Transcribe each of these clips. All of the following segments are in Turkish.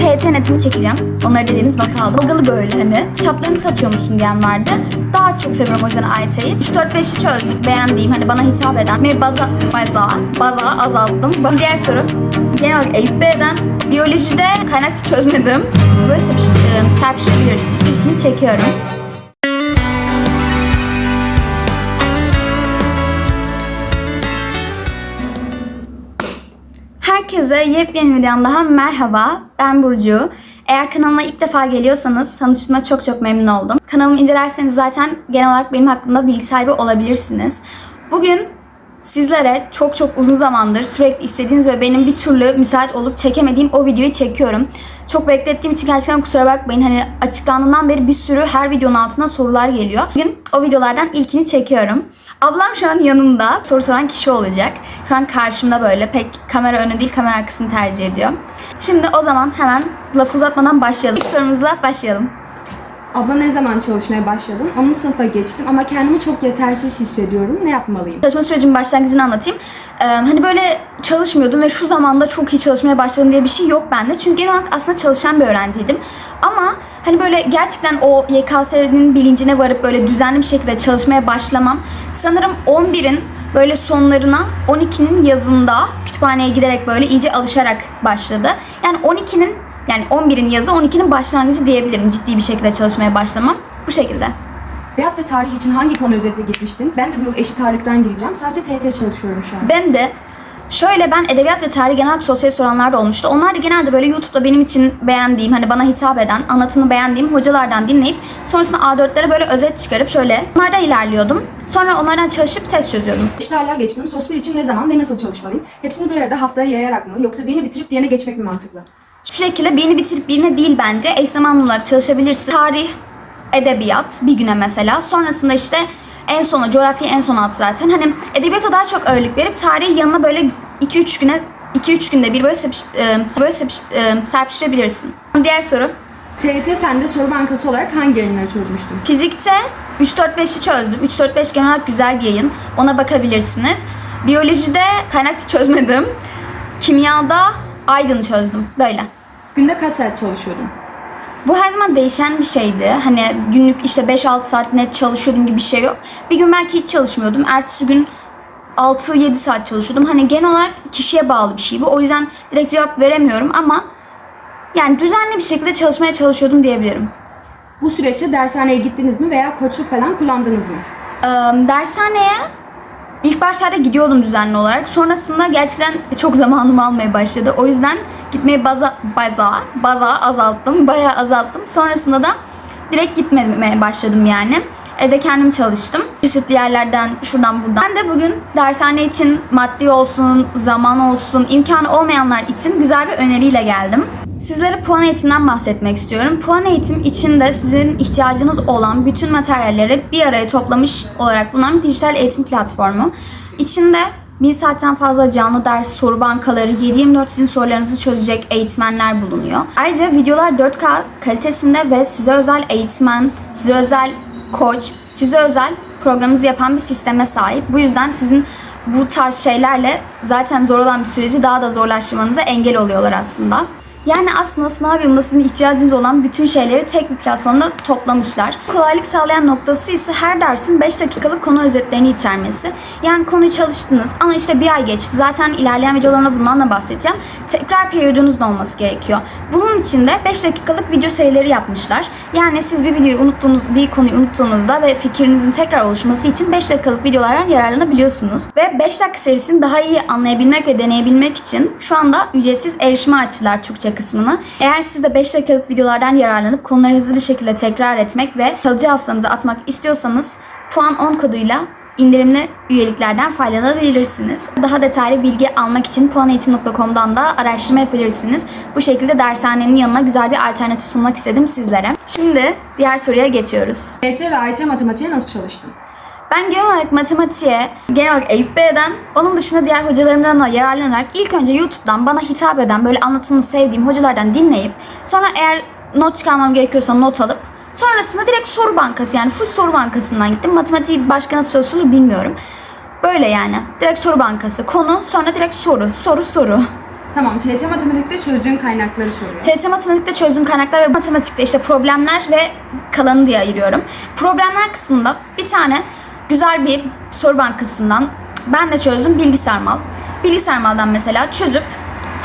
TYT netini çekeceğim. Onları dediğiniz not aldım. Bagalı böyle hani. Kitaplarını satıyor musun diyen vardı. Daha çok seviyorum o yüzden AYT'yi. 3-4-5'i çözdüm. Beğendiğim hani bana hitap eden. Ve baza, baza, baza azalttım. Diğer soru. Genel olarak Eyüp Bey'den. Biyolojide kaynak çözmedim. Böyle serpiş, e, serpiştirebilirsin. İlkini çekiyorum. Herkese yepyeni videomdan daha merhaba. Ben Burcu. Eğer kanalıma ilk defa geliyorsanız tanıştığıma çok çok memnun oldum. Kanalımı incelerseniz zaten genel olarak benim hakkında bilgi sahibi olabilirsiniz. Bugün sizlere çok çok uzun zamandır sürekli istediğiniz ve benim bir türlü müsait olup çekemediğim o videoyu çekiyorum. Çok beklettiğim için gerçekten kusura bakmayın. Hani açıklandığından beri bir sürü her videonun altına sorular geliyor. Bugün o videolardan ilkini çekiyorum. Ablam şu an yanımda soru soran kişi olacak. Şu an karşımda böyle pek kamera önü değil kamera arkasını tercih ediyor. Şimdi o zaman hemen lafı uzatmadan başlayalım. İlk sorumuzla başlayalım. Abla ne zaman çalışmaya başladın? 10. sınıfa geçtim ama kendimi çok yetersiz hissediyorum. Ne yapmalıyım? Çalışma sürecinin başlangıcını anlatayım. Ee, hani böyle çalışmıyordum ve şu zamanda çok iyi çalışmaya başladım diye bir şey yok bende. Çünkü genel olarak aslında çalışan bir öğrenciydim. Ama hani böyle gerçekten o YKS'nin bilincine varıp böyle düzenli bir şekilde çalışmaya başlamam sanırım 11'in böyle sonlarına 12'nin yazında kütüphaneye giderek böyle iyice alışarak başladı. Yani 12'nin yani 11'in yazı 12'nin başlangıcı diyebilirim ciddi bir şekilde çalışmaya başlamam. Bu şekilde. Beyat ve tarih için hangi konu özetle gitmiştin? Ben de bu yıl eşit ağırlıktan gireceğim. Sadece TYT çalışıyorum şu an. Ben de şöyle ben edebiyat ve tarih genel sosyal soranlar da olmuştu. Onlar da genelde böyle YouTube'da benim için beğendiğim, hani bana hitap eden, anlatımını beğendiğim hocalardan dinleyip sonrasında A4'lere böyle özet çıkarıp şöyle onlardan ilerliyordum. Sonra onlardan çalışıp test çözüyordum. Ağırlığa geçtim. Sosyal için ne zaman ve nasıl çalışmalıyım? Hepsini bir arada haftaya yayarak mı? Yoksa birini bitirip diğerine geçmek mi mantıklı? Şu şekilde birini bitirip birine değil bence eş zamanlı olarak çalışabilirsin. Tarih, edebiyat bir güne mesela. Sonrasında işte en sona coğrafya en sona at zaten. Hani edebiyata daha çok ağırlık verip tarihi yanına böyle 2-3 güne 2-3 günde bir böyle, sepiş, e, böyle sepiş, e, serpiştirebilirsin. Diğer soru. TYT Fen'de soru bankası olarak hangi yayınları çözmüştün? Fizikte 3-4-5'i çözdüm. 3-4-5 genel olarak güzel bir yayın. Ona bakabilirsiniz. Biyolojide kaynak çözmedim. Kimyada Aydın çözdüm. Böyle. Günde kaç saat çalışıyordun? Bu her zaman değişen bir şeydi. Hani günlük işte 5-6 saat net çalışıyordum gibi bir şey yok. Bir gün belki hiç çalışmıyordum. Ertesi gün 6-7 saat çalışıyordum. Hani genel olarak kişiye bağlı bir şey bu. O yüzden direkt cevap veremiyorum ama yani düzenli bir şekilde çalışmaya çalışıyordum diyebilirim. Bu süreçte dershaneye gittiniz mi veya koçluk falan kullandınız mı? Ee, dershaneye ilk başlarda gidiyordum düzenli olarak. Sonrasında gerçekten çok zamanımı almaya başladı. O yüzden gitmeyi baza, baza, baza azalttım. Bayağı azalttım. Sonrasında da direkt gitmemeye başladım yani. Evde kendim çalıştım. Çeşitli yerlerden şuradan buradan. Ben de bugün dershane için maddi olsun, zaman olsun, imkanı olmayanlar için güzel bir öneriyle geldim. Sizlere puan eğitimden bahsetmek istiyorum. Puan eğitim içinde sizin ihtiyacınız olan bütün materyalleri bir araya toplamış olarak bulunan bir dijital eğitim platformu. İçinde 1000 saatten fazla canlı ders, soru bankaları, 7-24 sizin sorularınızı çözecek eğitmenler bulunuyor. Ayrıca videolar 4K kalitesinde ve size özel eğitmen, size özel koç, size özel programınızı yapan bir sisteme sahip. Bu yüzden sizin bu tarz şeylerle zaten zor olan bir süreci daha da zorlaştırmanıza engel oluyorlar aslında. Yani aslında sınav yılında sizin ihtiyacınız olan bütün şeyleri tek bir platformda toplamışlar. Kolaylık sağlayan noktası ise her dersin 5 dakikalık konu özetlerini içermesi. Yani konuyu çalıştınız ama işte bir ay geçti. Zaten ilerleyen videolarımda bundan da bahsedeceğim. Tekrar periyodunuz da olması gerekiyor. Bunun için de 5 dakikalık video serileri yapmışlar. Yani siz bir videoyu unuttuğunuz, bir konuyu unuttuğunuzda ve fikrinizin tekrar oluşması için 5 dakikalık videolardan yararlanabiliyorsunuz. Ve 5 dakika serisini daha iyi anlayabilmek ve deneyebilmek için şu anda ücretsiz erişime açtılar Türkçe kısmını. Eğer siz de 5 dakikalık videolardan yararlanıp konuları hızlı bir şekilde tekrar etmek ve kalıcı hafızanıza atmak istiyorsanız puan 10 koduyla indirimli üyeliklerden faydalanabilirsiniz. Daha detaylı bilgi almak için puaneğitim.com'dan da araştırma yapabilirsiniz. Bu şekilde dershanenin yanına güzel bir alternatif sunmak istedim sizlere. Şimdi diğer soruya geçiyoruz. TYT ve AYT matematiğe nasıl çalıştın? Ben genel olarak matematiğe, genel olarak Eyüp Bey'den, onun dışında diğer hocalarımdan da yararlanarak ilk önce YouTube'dan bana hitap eden, böyle anlatımını sevdiğim hocalardan dinleyip, sonra eğer not çıkarmam gerekiyorsa not alıp, sonrasında direkt soru bankası yani full soru bankasından gittim. Matematiği başka nasıl çalışılır bilmiyorum. Böyle yani. Direkt soru bankası. Konu, sonra direkt soru, soru, soru. Tamam, TYT matematikte çözdüğün kaynakları soruyor. TYT matematikte çözdüğüm kaynaklar ve matematikte işte problemler ve kalanı diye ayırıyorum. Problemler kısmında bir tane güzel bir soru bankasından ben de çözdüm bilgisayar mal. Bilgisayar maldan mesela çözüp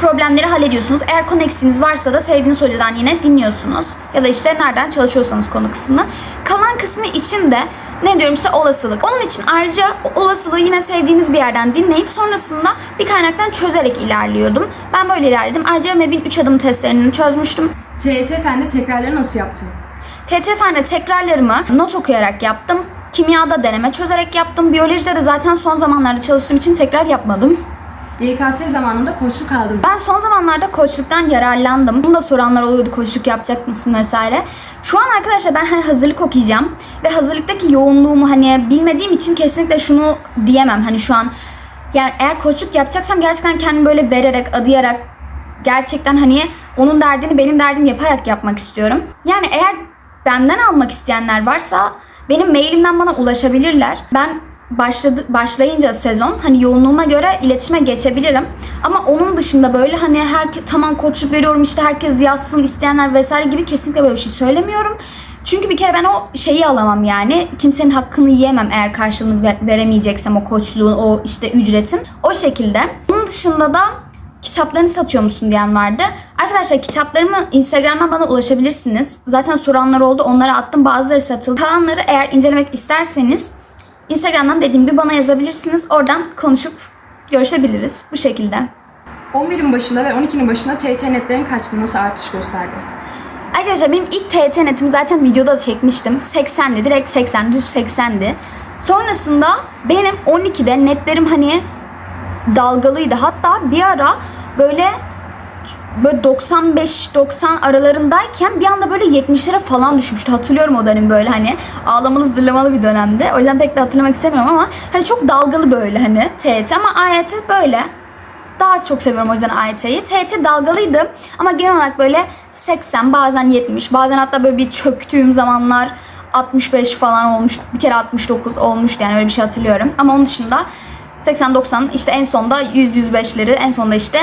problemleri hallediyorsunuz. Eğer konu eksiğiniz varsa da sevdiğiniz hocadan yine dinliyorsunuz. Ya da işte nereden çalışıyorsanız konu kısmını. Kalan kısmı için de ne diyorum işte olasılık. Onun için ayrıca olasılığı yine sevdiğiniz bir yerden dinleyip sonrasında bir kaynaktan çözerek ilerliyordum. Ben böyle ilerledim. Ayrıca MEB'in 3 adım testlerini çözmüştüm. TYT Fen'de tekrarları nasıl yaptın? TT Fen'de tekrarlarımı not okuyarak yaptım. Kimyada deneme çözerek yaptım. Biyolojide de zaten son zamanlarda çalıştığım için tekrar yapmadım. YKS zamanında koçluk aldın. Ben son zamanlarda koçluktan yararlandım. Bunu da soranlar oluyordu koçluk yapacak mısın vesaire. Şu an arkadaşlar ben hani hazırlık okuyacağım ve hazırlıktaki yoğunluğumu hani bilmediğim için kesinlikle şunu diyemem. Hani şu an yani eğer koçluk yapacaksam gerçekten kendimi böyle vererek, adayarak gerçekten hani onun derdini benim derdim yaparak yapmak istiyorum. Yani eğer benden almak isteyenler varsa benim mailimden bana ulaşabilirler. Ben başladı başlayınca sezon hani yoğunluğuma göre iletişime geçebilirim. Ama onun dışında böyle hani her tamam koçluk veriyorum işte herkes yazsın isteyenler vesaire gibi kesinlikle böyle bir şey söylemiyorum. Çünkü bir kere ben o şeyi alamam yani. Kimsenin hakkını yiyemem eğer karşılığını ve- veremeyeceksem o koçluğun, o işte ücretin. O şekilde. Bunun dışında da kitaplarını satıyor musun diyen vardı. Arkadaşlar kitaplarımı Instagram'dan bana ulaşabilirsiniz. Zaten soranlar oldu. Onlara attım. Bazıları satıldı. Kalanları eğer incelemek isterseniz Instagram'dan dediğim gibi bana yazabilirsiniz. Oradan konuşup görüşebiliriz. Bu şekilde. 11'in başında ve 12'nin başında TYT netlerin kaçtı? Nasıl artış gösterdi? Arkadaşlar benim ilk TYT netimi zaten videoda da çekmiştim. 80'di. Direkt 80. Düz 80'di. Sonrasında benim 12'de netlerim hani dalgalıydı. Hatta bir ara böyle böyle 95-90 aralarındayken bir anda böyle 70'lere falan düşmüştü. Hatırlıyorum o dönem böyle hani ağlamalı zırlamalı bir dönemde. O yüzden pek de hatırlamak istemiyorum ama hani çok dalgalı böyle hani TYT ama AYT böyle. Daha çok seviyorum o yüzden AYT'yi. TYT dalgalıydı ama genel olarak böyle 80 bazen 70 bazen hatta böyle bir çöktüğüm zamanlar 65 falan olmuş. Bir kere 69 olmuştu yani öyle bir şey hatırlıyorum. Ama onun dışında 80-90 işte en sonda 100-105'leri en sonda işte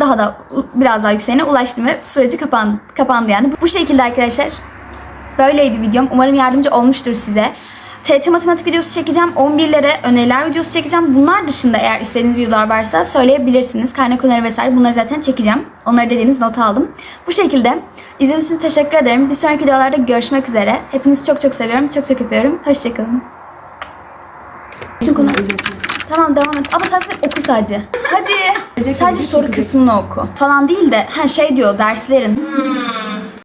daha da biraz daha yükseğine ulaştım ve süreci kapan, kapandı yani. Bu şekilde arkadaşlar. Böyleydi videom. Umarım yardımcı olmuştur size. TT matematik videosu çekeceğim. 11'lere öneriler videosu çekeceğim. Bunlar dışında eğer istediğiniz videolar varsa söyleyebilirsiniz. Kaynak öneri vesaire bunları zaten çekeceğim. Onları dediğiniz not aldım. Bu şekilde. İzlediğiniz için teşekkür ederim. Bir sonraki videolarda görüşmek üzere. Hepinizi çok çok seviyorum. Çok çok öpüyorum. Hoşçakalın. Bütün konu... Tamam devam et. Ama sen oku sadece. Hadi. Sadece soru kısmını oku. Falan değil de ha şey diyor derslerin.